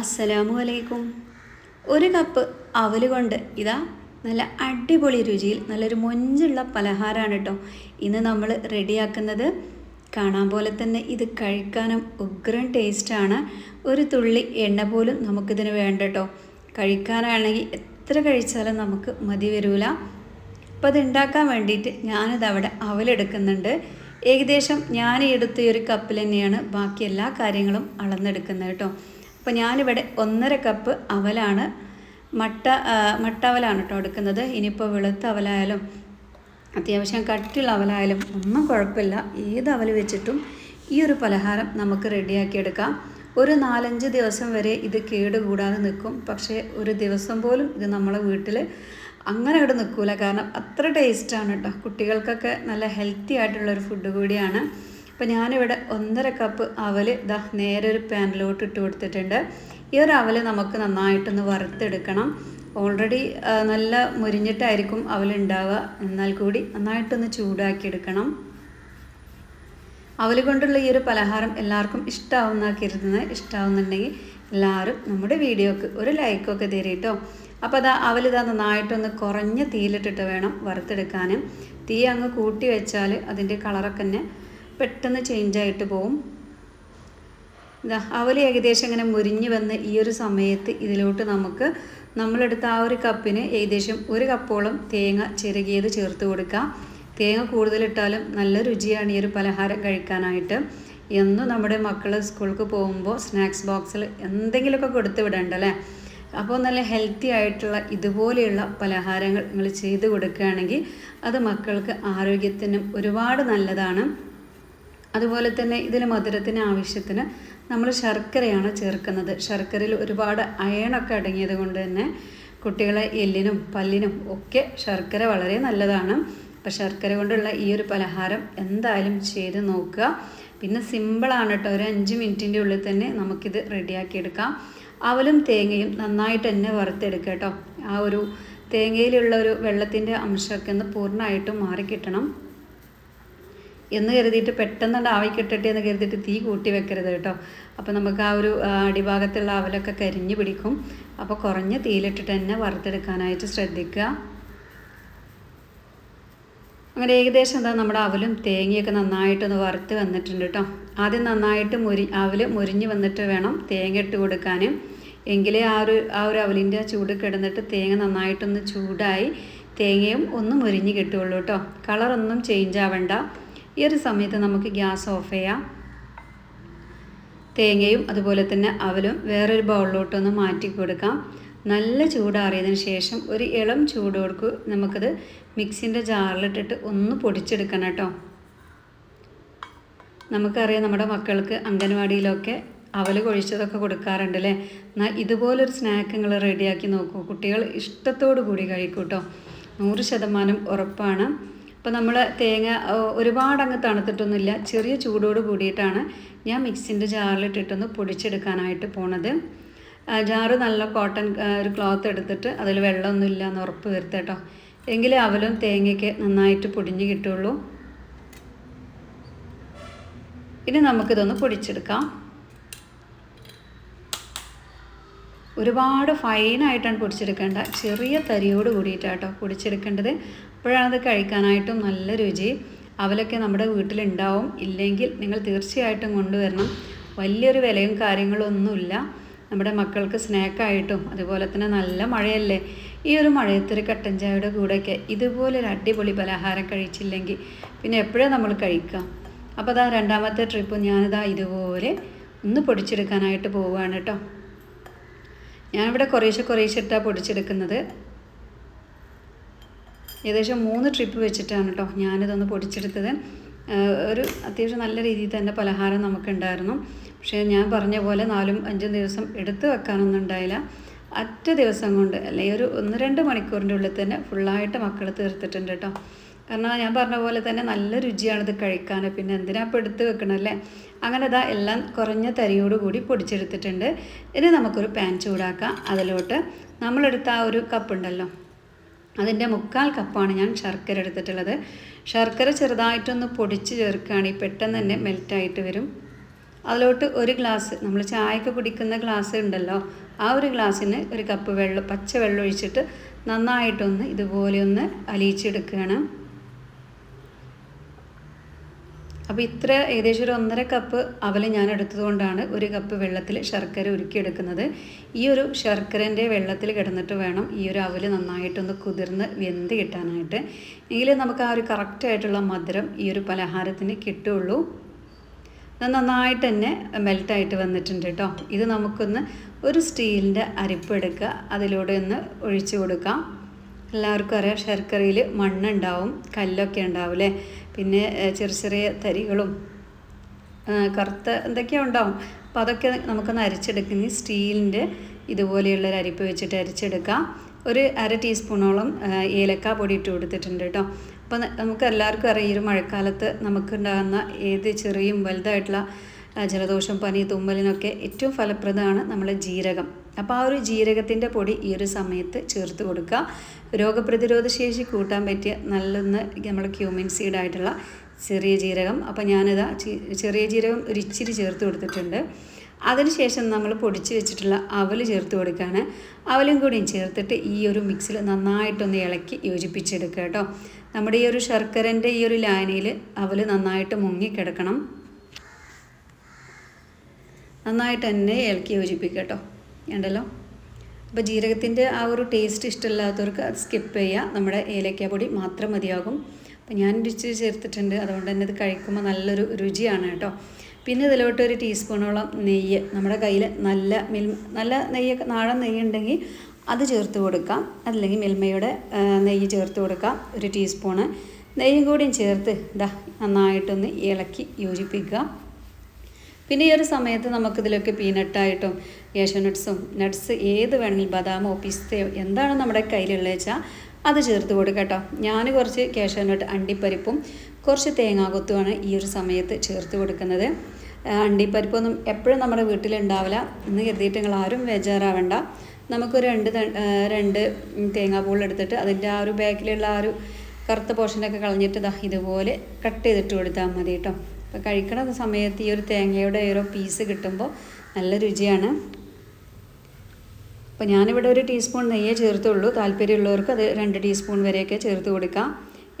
അസ്സലാമു അലൈക്കും. ഒരു കപ്പ് അവൽ കൊണ്ട് ഇതാ നല്ല അടിപൊളി രുചിയിൽ നല്ലൊരു മൊഞ്ചുള്ള പലഹാരമാണ് കേട്ടോ ഇന്ന് നമ്മൾ റെഡിയാക്കുന്നത് കാണാൻ പോലെ തന്നെ ഇത് കഴിക്കാനും ഉഗ്രൻ ടേസ്റ്റാണ്. ഒരു തുള്ളി എണ്ണ പോലും നമുക്കിതിന് വേണ്ട കേട്ടോ കഴിക്കാനാണെങ്കിൽ എത്ര കഴിച്ചാലും നമുക്ക് മതി വരില്ല അത് ഉണ്ടാക്കാൻ വേണ്ടിയിട്ട് ഞാനിത് അവിടെ അവലെടുക്കുന്നുണ്ട് ഏകദേശം ഞാൻ എടുത്ത ഈ ഒരു കപ്പിൽ തന്നെയാണ് ബാക്കി എല്ലാ കാര്യങ്ങളും അളന്നെടുക്കുന്നത് കേട്ടോ അപ്പോൾ ഞാനിവിടെ ഒന്നര കപ്പ് അവലാണ്. മട്ട മട്ട അവലാണ് കേട്ടോ എടുക്കുന്നത്. ഇനിയിപ്പോൾ വെളുത്ത അവലായാലും അത്യാവശ്യം കട്ടിയുള്ള അവലായാലും ഒന്നും കുഴപ്പമില്ല. ഏത് അവൽ വെച്ചിട്ടും ഈ ഒരു പലഹാരം നമുക്ക് റെഡിയാക്കിയെടുക്കാം ഒരു നാലഞ്ച് ദിവസം വരെ ഇത് കേടുകൂടാതെ നിൽക്കും. പക്ഷേ ഒരു ദിവസം പോലും ഇത് നമ്മളെ വീട്ടിൽ അങ്ങനെ ഇവിടെ നിൽക്കില്ല കാരണം അത്ര ടേസ്റ്റാണ് കേട്ടോ കുട്ടികൾക്കൊക്കെ നല്ല ഹെൽത്തി ആയിട്ടുള്ളൊരു ഫുഡ് കൂടിയാണ്. അപ്പോൾ ഞാനിവിടെ ഒന്നര കപ്പ് അവൽ ദാ നേരെ ഒരു പാനിലോട്ട് ഇട്ട് കൊടുത്തിട്ടുണ്ട്. ഈ ഒരു അവൽ നമുക്ക് നന്നായിട്ടൊന്ന് വറുത്തെടുക്കണം. ഓൾറെഡി നല്ല മുരിഞ്ഞിട്ടായിരിക്കും അവലുണ്ടാവുക എന്നാൽ കൂടി നന്നായിട്ടൊന്ന് ചൂടാക്കിയെടുക്കണം. അവൽ കൊണ്ടുള്ള ഈ ഒരു പലഹാരം എല്ലാവർക്കും ഇഷ്ടമാവുന്ന കരുതുന്നത്. ഇഷ്ടമാവുന്നുണ്ടെങ്കിൽ എല്ലാവരും നമ്മുടെ വീഡിയോക്ക് ഒരു ലൈക്കൊക്കെ തരീട്ടോ. അപ്പോൾ അതാ അവലിതാ നന്നായിട്ടൊന്ന് കുറഞ്ഞ തീയിലിട്ടിട്ട് വേണം വറുത്തെടുക്കാൻ തീ അങ്ങ് കൂട്ടി വെച്ചാൽ അതിന്റെ കളറൊക്കെ തന്നെ പെട്ടെന്ന് ചേഞ്ച് ആയിട്ട് പോവും. ഇതാ അവൽ ഏകദേശം ഇങ്ങനെ മുരിഞ്ഞ് വന്ന് ഈ ഒരു സമയത്ത് ഇതിലോട്ട് നമുക്ക് നമ്മളെടുത്ത ആ ഒരു കപ്പിന് ഏകദേശം ഒരു കപ്പോളം തേങ്ങ ചിരകിയത് ചേർത്ത് കൊടുക്കാം. തേങ്ങ കൂടുതലിട്ടാലും നല്ല രുചിയാണ് ഈ ഒരു പലഹാരം കഴിക്കാനായിട്ട്. എന്നും നമ്മുടെ മക്കൾ സ്കൂൾക്ക് പോകുമ്പോൾ സ്നാക്സ് ബോക്സിൽ എന്തെങ്കിലുമൊക്കെ കൊടുത്ത് വിടണ്ടല്ലേ? അപ്പോൾ നല്ല ഹെൽത്തി ആയിട്ടുള്ള ഇതുപോലെയുള്ള പലഹാരങ്ങൾ നിങ്ങൾ ചെയ്ത് കൊടുക്കുകയാണെങ്കിൽ അത് മക്കൾക്ക് ആരോഗ്യത്തിനും ഒരുപാട് നല്ലതാണ്. അതുപോലെ തന്നെ ഇതിൽ മധുരത്തിന് ആവശ്യത്തിന് നമ്മൾ ശർക്കരയാണ് ചേർക്കുന്നത്. ശർക്കരയിൽ ഒരുപാട് അയണൊക്കെ അടങ്ങിയത് കൊണ്ട് തന്നെ കുട്ടികളെ എല്ലിനും പല്ലിനും ഒക്കെ ശർക്കര വളരെ നല്ലതാണ്. അപ്പോൾ ശർക്കര കൊണ്ടുള്ള ഈ ഒരു പലഹാരം എന്തായാലും ചെയ്ത് നോക്കുക. പിന്നെ സിമ്പിളാണ് കേട്ടോ ഒരു അഞ്ച് മിനിറ്റിന്റെ ഉള്ളിൽ തന്നെ നമുക്കിത് റെഡിയാക്കിയെടുക്കാം അവലും തേങ്ങയും നന്നായിട്ട് തന്നെ വറുത്തെടുക്കുക കേട്ടോ ആ ഒരു തേങ്ങയിലുള്ള ഒരു വെള്ളത്തിന്റെ അംശമൊക്കെ ഒന്ന് പൂർണമായിട്ടും മാറിക്കിട്ടണം. എന്ന് കരുതിയിട്ട് പെട്ടെന്ന് ആവി കിട്ടട്ടെ എന്ന് കരുതിയിട്ട് തീ കൂട്ടി വെക്കരുത് കേട്ടോ. അപ്പോൾ നമുക്ക് ആ ഒരു അടിഭാഗത്തുള്ള അവലൊക്കെ കരിഞ്ഞു പിടിക്കും. അപ്പോൾ കുറഞ്ഞ തീയിലിട്ടിട്ട് തന്നെ വറുത്തെടുക്കാനായിട്ട് ശ്രദ്ധിക്കുക അങ്ങനെ ഏകദേശം എന്താ നമ്മുടെ അവലും തേങ്ങയൊക്കെ നന്നായിട്ടൊന്ന് വറുത്ത് വന്നിട്ടുണ്ട് കേട്ടോ. ആദ്യം നന്നായിട്ട് മുരി അവൽ മുരിഞ്ഞ് വന്നിട്ട് വേണം തേങ്ങ ഇട്ട് കൊടുക്കാൻ എങ്കിലേ ആ ഒരു ആ ഒരു അവലിന്റെ ചൂട് കിടന്നിട്ട് തേങ്ങ നന്നായിട്ടൊന്ന് ചൂടായി തേങ്ങയും ഒന്ന് മുരിഞ്ഞ് കിട്ടുകയുള്ളൂ കേട്ടോ. കളറൊന്നും ചേഞ്ച് ആവണ്ട. ഈ ഒരു സമയത്ത് നമുക്ക് ഗ്യാസ് ഓഫ് ചെയ്യാം. തേങ്ങയും അതുപോലെ തന്നെ അവലും വേറൊരു ബൗളിലോട്ടൊന്ന് മാറ്റി കൊടുക്കാം. നല്ല ചൂടാറിയതിന് ശേഷം ഒരു ഇളം ചൂട് കൊടുക്കുക നമുക്കത് മിക്സിന്റെ ജാറിലിട്ടിട്ട് ഒന്ന് പൊടിച്ചെടുക്കണം കേട്ടോ. നമുക്കറിയാം നമ്മുടെ മക്കൾക്ക് അംഗൻവാടിയിലൊക്കെ അവൽ കൊഴിച്ചതൊക്കെ കൊടുക്കാറുണ്ട് അല്ലേ? എന്നാൽ ഇതുപോലൊരു സ്നാക്ക് നിങ്ങൾ റെഡിയാക്കി നോക്കൂ. കുട്ടികൾ ഇഷ്ടത്തോടു കൂടി കഴിക്കൂട്ടോ. കേട്ടോ നൂറ് ശതമാനം ഉറപ്പാണ്. അപ്പോൾ നമ്മൾ തേങ്ങ ഒരുപാടങ്ങ് തണുത്തിട്ടൊന്നുമില്ല. ചെറിയ ചൂടോട് കൂടിയിട്ടാണ് ഞാൻ മിക്സിന്റെ ജാറിലിട്ടിട്ടൊന്ന് പൊടിച്ചെടുക്കാനായിട്ട് പോണത്. ജാറ് നല്ല കോട്ടൺ ഒരു ക്ലോത്ത് എടുത്തിട്ട് അതിൽ വെള്ളമൊന്നും ഇല്ല എന്ന് ഉറപ്പ് വരുത്തേട്ടോ എങ്കിലേ അവലും തേങ്ങയ്ക്ക് നന്നായിട്ട് പൊടിഞ്ഞ് കിട്ടുള്ളൂ. ഇനി നമുക്കിതൊന്ന് പൊടിച്ചെടുക്കാം. ഒരുപാട് ഫൈനായിട്ടാണ് പൊടിച്ചെടുക്കേണ്ട. ചെറിയ തരിയോട് കൂടിയിട്ടാട്ടോ പൊടിച്ചെടുക്കേണ്ടത്. അപ്പോഴാണ് അത് കഴിക്കാനായിട്ടും നല്ല രുചി. അവലൊക്കെ നമ്മുടെ വീട്ടിലുണ്ടാവും. ഇല്ലെങ്കിൽ നിങ്ങൾ തീർച്ചയായിട്ടും കൊണ്ടുവരണം. വലിയൊരു വിലയും കാര്യങ്ങളൊന്നുമില്ല നമ്മുടെ മക്കൾക്ക് സ്നാക്കായിട്ടും അതുപോലെ തന്നെ നല്ല മഴയല്ലേ? ഈ ഒരു മഴയത്തൊരു കട്ടൻ ചായയുടെ കൂടെയൊക്കെ ഇതുപോലൊരു അടിപൊളി പലഹാരം കഴിച്ചില്ലെങ്കിൽ പിന്നെ എപ്പോഴാണ് നമ്മൾ കഴിക്കുക? അപ്പോൾ അതാ രണ്ടാമത്തെ ട്രിപ്പ് ഞാനിതാ ഇതുപോലെ ഒന്ന് പൊടിച്ചെടുക്കാനായിട്ട് പോവുകയാണ് കേട്ടോ. ഞാനിവിടെ കുറേശ്ശെ കുറേശ്ശെ ഇട്ടാണ് പൊടിച്ചെടുക്കുന്നത്. ഏകദേശം മൂന്ന് ട്രിപ്പ് വെച്ചിട്ടാണ് കേട്ടോ ഞാനിതൊന്ന് പൊടിച്ചെടുത്തത്. ഒരു അത്യാവശ്യം നല്ല രീതിയിൽ തന്നെ പലഹാരം നമുക്കുണ്ടായിരുന്നു. പക്ഷേ ഞാൻ പറഞ്ഞ പോലെ നാലും അഞ്ചും ദിവസം എടുത്തു വെക്കാനൊന്നും ഉണ്ടായില്ല. ഒറ്റ ദിവസം കൊണ്ട് അല്ലെങ്കിൽ ഒരു ഒന്ന് രണ്ട് മണിക്കൂറിന്റെ ഉള്ളിൽ തന്നെ ഫുള്ളായിട്ട് മക്കൾ തീർത്തിട്ടുണ്ട് കേട്ടോ കാരണം ഞാൻ പറഞ്ഞ പോലെ തന്നെ നല്ല രുചിയാണിത് കഴിക്കാൻ. പിന്നെ എന്തിനാ ഇപ്പോൾ എടുത്ത് വെക്കണമല്ലേ അങ്ങനെ ഇതാ എല്ലാം കുറഞ്ഞ തരിയോട് കൂടി പൊടിച്ചെടുത്തിട്ടുണ്ട്. ഇനി നമുക്കൊരു പാൻ ചൂടാക്കാം. അതിലോട്ട് നമ്മളെടുത്ത ആ ഒരു കപ്പ് ഉണ്ടല്ലോ. അതിന്റെ മുക്കാൽ കപ്പാണ് ഞാൻ ശർക്കര എടുത്തിട്ടുള്ളത്. ശർക്കര ചെറുതായിട്ടൊന്ന് പൊടിച്ച് ചേർക്കുകയാണെങ്കിൽ പെട്ടെന്ന് തന്നെ മെൽറ്റായിട്ട് വരും. അതിലോട്ട് ഒരു ഗ്ലാസ് നമ്മൾ ചായക്ക് കുടിക്കുന്ന ഗ്ലാസ് ഉണ്ടല്ലോ ആ ഒരു ഗ്ലാസ്സിന് ഒരു കപ്പ് വെള്ളം പച്ച വെള്ളം ഒഴിച്ചിട്ട് നന്നായിട്ടൊന്ന് ഇതുപോലെ ഒന്ന് അലിയിച്ചെടുക്കുകയാണ്. അപ്പോൾ ഇത്ര ഏകദേശം ഒരു ഒന്നര കപ്പ് അവൽ ഞാൻ എടുത്തതുകൊണ്ടാണ് ഒരു കപ്പ് വെള്ളത്തിൽ ശർക്കര ഉരുക്കിയെടുക്കുന്നത്. ഈ ഒരു ശർക്കരന്റെ വെള്ളത്തിൽ കിടന്നിട്ട് വേണം ഈ ഒരു അവൽ നന്നായിട്ടൊന്ന് കുതിർന്ന് വെന്ത് കിട്ടാനായിട്ട്. എങ്കിലേ നമുക്ക് ആ ഒരു കറക്റ്റായിട്ടുള്ള മധുരം ഈ ഒരു പലഹാരത്തിന് കിട്ടുള്ളൂ. നന്നായിട്ട് തന്നെ മെൽറ്റായിട്ട് വന്നിട്ടുണ്ട് കേട്ടോ ഇത് നമുക്കൊന്ന് ഒരു സ്റ്റീലിന്റെ അരിപ്പ് എടുക്കുക. അതിലൂടെ ഒന്ന് ഒഴിച്ചു കൊടുക്കാം. എല്ലാവർക്കും അറിയാം ശർക്കരയിൽ മണ്ണുണ്ടാവും കല്ലൊക്കെ ഉണ്ടാവും അല്ലേ പിന്നെ ചെറിയ ചെറിയ തരികളും കറുത്ത എന്തൊക്കെയോ ഉണ്ടാവും. അപ്പോൾ അതൊക്കെ നമുക്കൊന്ന് അരച്ചെടുക്കുന്ന സ്റ്റീലിന്റെ ഇതുപോലെയുള്ള ഒരു അരിപ്പ് വെച്ചിട്ട് അരച്ചെടുക്കാം. ഒരു അര ടീസ്പൂണോളം ഏലക്ക പൊടി ഇട്ട് കൊടുത്തിട്ടുണ്ട് കേട്ടോ. അപ്പോൾ നമുക്ക് എല്ലാവർക്കും അറിയാം ഈ ഒരു മഴക്കാലത്ത് നമുക്കുണ്ടാകുന്ന ഏത് ചെറിയും വലുതായിട്ടുള്ള ജലദോഷം പനി തുമ്മലിനൊക്കെ ഏറ്റവും ഫലപ്രദമാണ് നമ്മുടെ ജീരകം. അപ്പോൾ ആ ഒരു ജീരകത്തിന്റെ പൊടി ഈ ഒരു സമയത്ത് ചേർത്ത് കൊടുക്കുക. രോഗപ്രതിരോധ ശേഷി കൂട്ടാൻ പറ്റിയ നല്ലൊന്ന് നമ്മുടെ ക്യൂമിൻ സീഡായിട്ടുള്ള ചെറിയ ജീരകം. അപ്പോൾ ഞാനിതാ ചെറിയ ജീരകം ഒരു ഇച്ചിരി ചേർത്ത് കൊടുത്തിട്ടുണ്ട്. അതിനുശേഷം നമ്മൾ പൊടിച്ച് വെച്ചിട്ടുള്ള അവൽ ചേർത്ത് കൊടുക്കുകയാണ് അവലും കൂടിയും ചേർത്തിട്ട് ഈ ഒരു മിക്സിൽ നന്നായിട്ടൊന്ന് ഇളക്കി യോജിപ്പിച്ചെടുക്കുക കേട്ടോ. നമ്മുടെ ഈ ഒരു ശർക്കരന്റെ ഈ ഒരു ലായനിയിൽ അവൽ നന്നായിട്ട് മുങ്ങിക്കിടക്കണം നന്നായിട്ട് തന്നെ ഇളക്കി യോജിപ്പിക്കുക കേട്ടോ. ഉണ്ടല്ലോ. അപ്പോൾ ജീരകത്തിന്റെ ആ ഒരു ടേസ്റ്റ് ഇഷ്ടമില്ലാത്തവർക്ക് അത് സ്കിപ്പ് ചെയ്യുക നമ്മുടെ ഏലക്ക പൊടി മാത്രം മതിയാകും. അപ്പോൾ ഞാൻ രുചി ചേർത്തിട്ടുണ്ട്. അതുകൊണ്ട് തന്നെ ഇത് കഴിക്കുമ്പോൾ നല്ലൊരു രുചിയാണ് കേട്ടോ. പിന്നെ ഇതിലോട്ട് ഒരു ടീസ്പൂണോളം നെയ്യ്. നമ്മുടെ കയ്യിൽ നല്ല മിൽ നല്ല നെയ്യൊക്കെ നാടൻ നെയ്യ് ഉണ്ടെങ്കിൽ അത് ചേർത്ത് കൊടുക്കാം. അതല്ലെങ്കിൽ മിൽമയുടെ നെയ്യ് ചേർത്ത് കൊടുക്കാം. ഒരു ടീസ്പൂണ് നെയ്യും കൂടിയും ചേർത്ത് ഇതാ നന്നായിട്ടൊന്ന് ഇളക്കി യോജിപ്പിക്കുക. പിന്നെ ഈ ഒരു സമയത്ത് നമുക്കിതിലൊക്കെ പീനട്ടായിട്ടും യേശോ നട്ട്സും ഏത് വേണമെങ്കിലും ബദാമോ പിസ്തയോ എന്താണ് നമ്മുടെ കയ്യിലുള്ളത് വെച്ചാൽ അത് ചേർത്ത് കൊടുക്കുക കേട്ടോ. ഞാൻ കുറച്ച് കേശവനട്ട് അണ്ടിപ്പരിപ്പും കുറച്ച് തേങ്ങാകൊത്തുമാണ് ഈ ഒരു സമയത്ത് ചേർത്ത് കൊടുക്കുന്നത്. അണ്ടിപ്പരിപ്പൊന്നും എപ്പോഴും നമ്മുടെ വീട്ടിലുണ്ടാവില്ല. എന്ന് കരുതിയിട്ട് നിങ്ങൾ ആരും ബേജാറാവണ്ട. നമുക്ക് രണ്ട് രണ്ട് തേങ്ങാപ്പൂളെടുത്തിട്ട് അതിന്റെ ആ ഒരു ബാക്കിലുള്ള ആ ഒരു കറുത്ത പോർഷനൊക്കെ കളഞ്ഞിട്ട് ഇതാ ഇതുപോലെ കട്ട് ചെയ്തിട്ട് കൊടുത്താൽ മതി കേട്ടോ. അപ്പോൾ കഴിക്കണ സമയത്ത് ഈ ഒരു തേങ്ങയുടെ ഓരോ പീസ് കിട്ടുമ്പോൾ നല്ല രുചിയാണ്. അപ്പോൾ ഞാനിവിടെ ഒരു ടീസ്പൂൺ നെയ്യേ ചേർത്തുള്ളൂ. താല്പര്യമുള്ളവർക്ക് അത് രണ്ട് ടീസ്പൂൺ വരെയൊക്കെ ചേർത്ത് കൊടുക്കാം.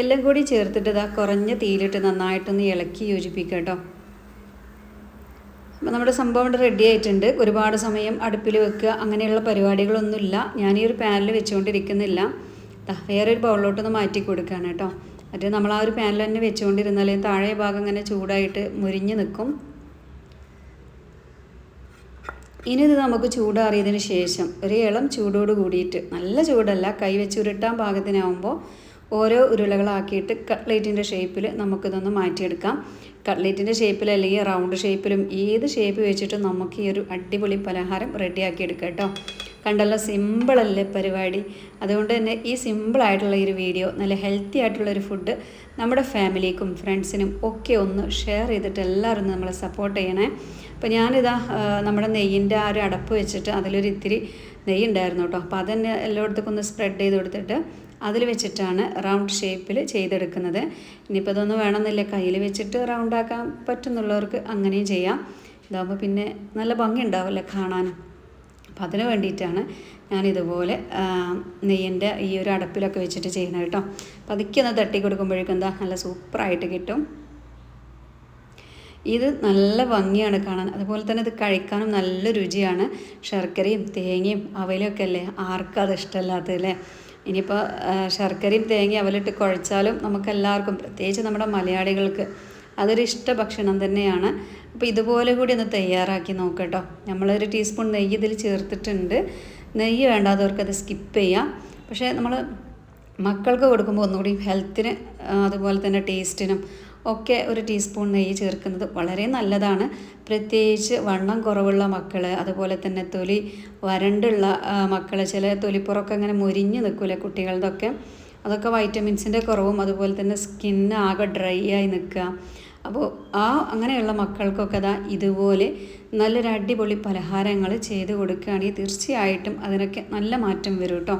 എല്ലാം കൂടി ചേർത്തിട്ട് ഇതാ കുറഞ്ഞ തീയിലിട്ട് നന്നായിട്ടൊന്ന് ഇളക്കി യോജിപ്പിക്കുക കേട്ടോ. അപ്പോൾ നമ്മുടെ സംഭവം ഇവിടെ റെഡി ആയിട്ടുണ്ട്. ഒരുപാട് സമയം അടുപ്പിൽ വെക്കുക അങ്ങനെയുള്ള പരിപാടികളൊന്നുമില്ല. ഞാൻ ഈ ഒരു പാനിൽ വെച്ചുകൊണ്ടിരിക്കുന്നില്ല വേറൊരു ബൗളിലോട്ടൊന്ന് മാറ്റി കൊടുക്കുകയാണ് കേട്ടോ. മറ്റേ നമ്മൾ ആ ഒരു പാനൽ തന്നെ വെച്ചുകൊണ്ടിരുന്നാൽ താഴെ ഭാഗം ഇങ്ങനെ ചൂടായിട്ട് മുരിഞ്ഞ് നിൽക്കും. ഇനി ഇത് നമുക്ക് ചൂടാറിയതിന് ശേഷം ഒരു ഇളം ചൂടോട് കൂടിയിട്ട് നല്ല ചൂടല്ല കൈ വെച്ച് ഉരുട്ടാൻ പാകത്തിനാവുമ്പോൾ ഓരോ ഉരുളകളാക്കിയിട്ട് കട്ട്ലേറ്റിന്റെ ഷേപ്പിൽ നമുക്കിതൊന്ന് മാറ്റിയെടുക്കാം. കട്ട്ലേറ്റിന്റെ ഷേപ്പിൽ അല്ലെങ്കിൽ റൗണ്ട് ഷേപ്പിലും ഏത് ഷേപ്പ് വെച്ചിട്ടും നമുക്ക് ഈ ഒരു അടിപൊളി പലഹാരം റെഡിയാക്കിയെടുക്കാം കേട്ടോ. കണ്ടല്ലോ സിമ്പിളല്ലേ പരിപാടി? അതുകൊണ്ട് തന്നെ ഈ സിമ്പിളായിട്ടുള്ള ഒരു വീഡിയോ നല്ല ഹെൽത്തി ആയിട്ടുള്ളൊരു ഫുഡ് നമ്മുടെ ഫാമിലിക്കും ഫ്രണ്ട്സിനും ഒക്കെ ഒന്ന് ഷെയർ ചെയ്തിട്ട് എല്ലാവരും നമ്മളെ സപ്പോർട്ട് ചെയ്യണേ. അപ്പോൾ ഞാനിതാ നമ്മുടെ നെയ്യിന്റെ ആ ഒരു അടപ്പ് വെച്ചിട്ട് അതിലൊരു ഇത്തിരി നെയ്യ് ഉണ്ടായിരുന്നു കേട്ടോ. അപ്പോൾ അതന്നെ എല്ലായിടത്തേക്കും ഒന്ന് സ്പ്രെഡ് ചെയ്ത് കൊടുത്തിട്ട് അതിൽ വെച്ചിട്ടാണ് റൗണ്ട് ഷേപ്പിൽ ചെയ്തെടുക്കുന്നത്. ഇനിയിപ്പോൾ ഇതൊന്നും വേണമെന്നില്ല കയ്യിൽ വെച്ചിട്ട് റൗണ്ടാക്കാൻ പറ്റുന്നുള്ളവർക്ക് അങ്ങനെയും ചെയ്യാം. ഇതാകുമ്പോൾ പിന്നെ നല്ല ഭംഗി ഉണ്ടാവില്ലേ കാണാൻ? അപ്പം അതിന് വേണ്ടിയിട്ടാണ് ഞാനിതുപോലെ നെയ്യിന്റെ ഈ ഒരു അടപ്പിലൊക്കെ വെച്ചിട്ട് ചെയ്യുന്നത് കേട്ടോ. പതുക്കെ ഒന്ന് തട്ടി കൊടുക്കുമ്പോഴേക്കും എന്താ നല്ല സൂപ്പറായിട്ട് കിട്ടും. ഇത് നല്ല ഭംഗിയാണ് കാണാൻ. അതുപോലെ തന്നെ ഇത് കഴിക്കാനും നല്ല രുചിയാണ്. ശർക്കരയും തേങ്ങയും അവലൊക്കെ അല്ലേ? ആർക്കും അത് ഇഷ്ടമല്ലാത്തത് അല്ലേ? ഇനിയിപ്പോൾ ശർക്കരയും തേങ്ങയും അവലിട്ട് കുഴച്ചാലും നമുക്കെല്ലാവർക്കും പ്രത്യേകിച്ച് നമ്മുടെ മലയാളികൾക്ക് അതൊരു ഇഷ്ട ഭക്ഷണം തന്നെയാണ്. അപ്പോൾ ഇതുപോലെ കൂടി ഒന്ന് തയ്യാറാക്കി നോക്കട്ടോ. നമ്മളൊരു ടീസ്പൂൺ നെയ്യ് ഇതിൽ ചേർത്തിട്ടുണ്ട്. നെയ്യ് വേണ്ടാത്തവർക്ക് അത് സ്കിപ്പ് ചെയ്യാം. പക്ഷേ നമ്മൾ മക്കൾക്ക് കൊടുക്കുമ്പോൾ ഒന്നുകൂടി ഹെൽത്തിന് അതുപോലെ തന്നെ ടേസ്റ്റിനും ഒക്കെ ഒരു ടീസ്പൂൺ നെയ്യ് ചേർക്കുന്നത് വളരെ നല്ലതാണ്. പ്രത്യേകിച്ച് വണ്ണം കുറവുള്ള മക്കൾ അതുപോലെ തന്നെ തൊലി വരണ്ടുള്ള മക്കൾ ചില തൊലിപ്പുറമൊക്കെ അങ്ങനെ മുരിഞ്ഞ് നിൽക്കില്ല കുട്ടികളുടെയൊക്കെ അതൊക്കെ വൈറ്റമിൻസിന്റെ കുറവും അതുപോലെ തന്നെ സ്കിന്ന് ആകെ ഡ്രൈ ആയി നിൽക്കുക. അപ്പോൾ ആ അങ്ങനെയുള്ള മക്കൾക്കൊക്കെ അതാ ഇതുപോലെ നല്ലൊരു അടിപൊളി പലഹാരങ്ങൾ ചെയ്ത് കൊടുക്കുകയാണെങ്കിൽ തീർച്ചയായിട്ടും അതിനൊക്കെ നല്ല മാറ്റം വരും കേട്ടോ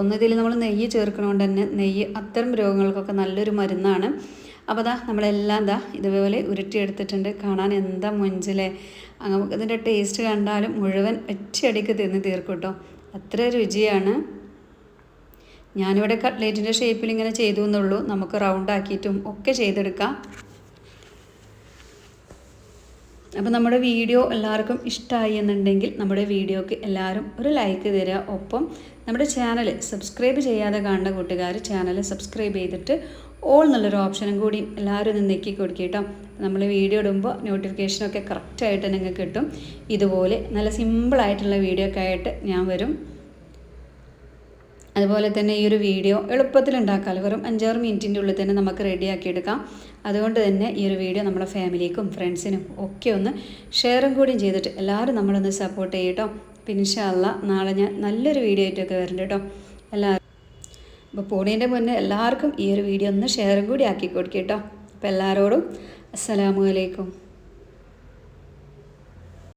ഒന്നതിൽ നമ്മൾ നെയ്യ് ചേർക്കണോണ്ട് തന്നെ നെയ്യ് അത്തരം രോഗങ്ങൾക്കൊക്കെ നല്ലൊരു മരുന്നാണ്. അപ്പോൾ അതാ നമ്മളെല്ലാം ദാ ഇതുപോലെ ഉരുട്ടിയെടുത്തിട്ടുണ്ട്. കാണാൻ എന്താ മൊഞ്ചിലെ. നമുക്ക് ഇതിന്റെ ടേസ്റ്റ് കണ്ടാലും മുഴുവൻ ഒറ്റയടിക്ക് തിന്ന് തീർക്കും കേട്ടോ അത്ര രുചിയാണ്. ഞാനിവിടെ കട്ട്ലേറ്റിന്റെ ഷേപ്പിൽ ഇങ്ങനെ ചെയ്തു എന്നുള്ളൂ. നമുക്ക് റൗണ്ട് ആക്കിയിട്ടും ഒക്കെ ചെയ്തെടുക്കാം. അപ്പോൾ നമ്മുടെ വീഡിയോ എല്ലാവർക്കും ഇഷ്ടമായി എന്നുണ്ടെങ്കിൽ നമ്മുടെ വീഡിയോക്ക് എല്ലാവരും ഒരു ലൈക്ക് തരിക. ഒപ്പം നമ്മുടെ ചാനൽ സബ്സ്ക്രൈബ് ചെയ്യാതെ കാണുന്ന കൂട്ടുകാർ ചാനൽ സബ്സ്ക്രൈബ് ചെയ്തിട്ട് ഓൾ എന്നുള്ളൊരു ഓപ്ഷനും കൂടി എല്ലാവരും ഒന്ന് നെക്കി കൊടുക്കുക നമ്മൾ വീഡിയോ ഇടുമ്പോൾ നോട്ടിഫിക്കേഷനൊക്കെ കറക്റ്റായിട്ട് നിങ്ങൾക്ക് കിട്ടും. ഇതുപോലെ നല്ല സിമ്പിളായിട്ടുള്ള വീഡിയോ ഒക്കെ ആയിട്ട് ഞാൻ വരും. അതുപോലെ തന്നെ ഈ ഒരു വീഡിയോ എളുപ്പത്തിൽ ഉണ്ടാക്കാമല്ലോ വെറും അഞ്ചാറ് മിനിറ്റിന്റെ ഉള്ളിൽ തന്നെ നമുക്ക് റെഡിയാക്കിയെടുക്കാം അതുകൊണ്ട് തന്നെ ഈ ഒരു വീഡിയോ നമ്മുടെ ഫാമിലിക്കും ഫ്രണ്ട്സിനും ഒക്കെ ഒന്ന് ഷെയറും കൂടിയും ചെയ്തിട്ട് എല്ലാവരും നമ്മളൊന്ന് സപ്പോർട്ട് ചെയ്യട്ടോ. പിന്നെ ഇൻഷാല്ല നാളെ ഞാൻ നല്ലൊരു വീഡിയോ ആയിട്ടൊക്കെ വരുന്നുണ്ട് കേട്ടോ. എല്ലാവരും അപ്പോൾ പോണീന്റെ മുന്നേ എല്ലാവർക്കും ഈ ഒരു വീഡിയോ ഒന്ന് ഷെയറും കൂടി ആക്കി കൊടുക്കുക കേട്ടോ. അപ്പോൾ എല്ലാവരോടും അസ്സലാമു അലൈക്കും.